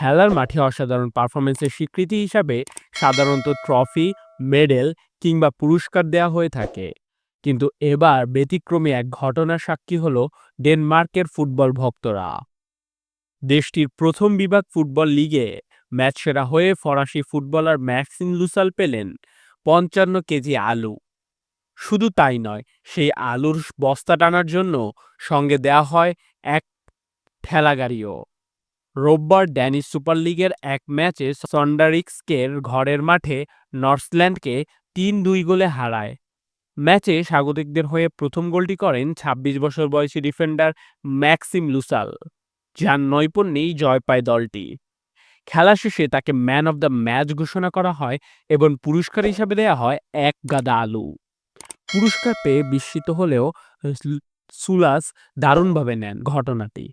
খেলার মাঠে অসাধারণ পারফরমেন্সের স্বীকৃতি হিসাবে সাধারণত ট্রফি মেডেল কিংবা পুরস্কার দেওয়া হয়ে থাকে। কিন্তু এবার ব্যতিক্রমী এক ঘটনার সাক্ষী হল ডেনমার্কের ফুটবল ভক্তরা। দেশটির প্রথম বিভাগ ফুটবল লিগে ম্যাচ সেরা হয়ে ফরাসি ফুটবলার ম্যাক্সিম লুসাল পেলেন পঞ্চান্ন কেজি আলু। শুধু তাই নয়, সেই আলুর বস্তা টানার জন্য সঙ্গে দেয়া হয় এক ঠেলাগাড়িও। রোববার ড্যানিশ সুপার লিগের এক ম্যাচে সন্ডারিক্সকের ঘরের মাঠে নর্থল্যান্ডকে তিন দুই গোলে হারায়। ম্যাচে স্বাগতিকদের হয়ে প্রথম গোলটি করেন ২৬ বছর বয়সী ডিফেন্ডার ম্যাক্সিম লুসাল, যার নৈপুণ্যেই জয় পায় দলটি। খেলা শেষে তাকে ম্যান অব দ্য ম্যাচ ঘোষণা করা হয় এবং পুরস্কার হিসাবে দেয়া হয় এক গাদা আলু। পুরস্কার পেয়ে বিস্মিত হলেও সুলাস দারুণভাবে নেন ঘটনাটি।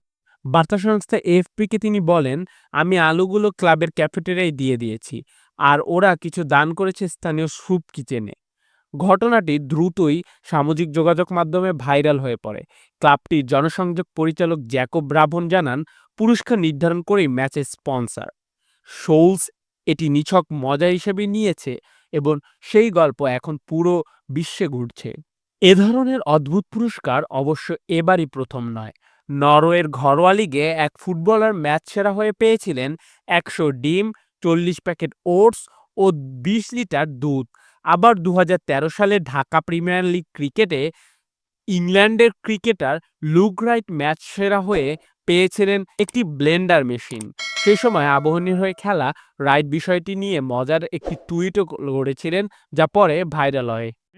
বার্তা সংস্থা এফপিকে তিনি বলেন, আমি আলুগুলো ক্লাবের ক্যাফেটেরিয়ায় দিয়ে দিয়েছি, আর ওরা কিছু দান করেছে স্থানীয় স্যুপ কিচেনে ঘটনাটি দ্রুতই সামাজিক যোগাযোগ মাধ্যমে ভাইরাল হয়ে পড়ে। ক্লাবটির জনসংযোগ পরিচালক জ্যাকব ব্রাভন জানান, পুরস্কার নির্ধারণ করেই ম্যাচের স্পন্সর। শোলস এটি নিছক মজা হিসেবে নিয়েছে এবং সেই গল্প এখন পুরো বিশ্বে ঘুরছে। এ ধরনের অদ্ভুত পুরস্কার অবশ্য এবারই প্রথম নয়। নরওয়ের ঘরোয়া লিগে এক ফুটবলার ম্যাচ সেরা হয়ে পেয়েছিলেন একশো ডিম, চল্লিশ প্যাকেট ওটস ও বিশ লিটার দুধ। আবার দু হাজার তেরো সালে ঢাকা প্রিমিয়ার লিগ ক্রিকেটে ইংল্যান্ডের ক্রিকেটার লুক রাইট ম্যাচ সেরা হয়ে পেয়েছিলেন একটি ব্লেন্ডার মেশিন। সে সময় আবহনীর হয়ে খেলা রাইট বিষয়টি নিয়ে মজার একটি টুইটও করেছিলেন যা পরে ভাইরাল হয়।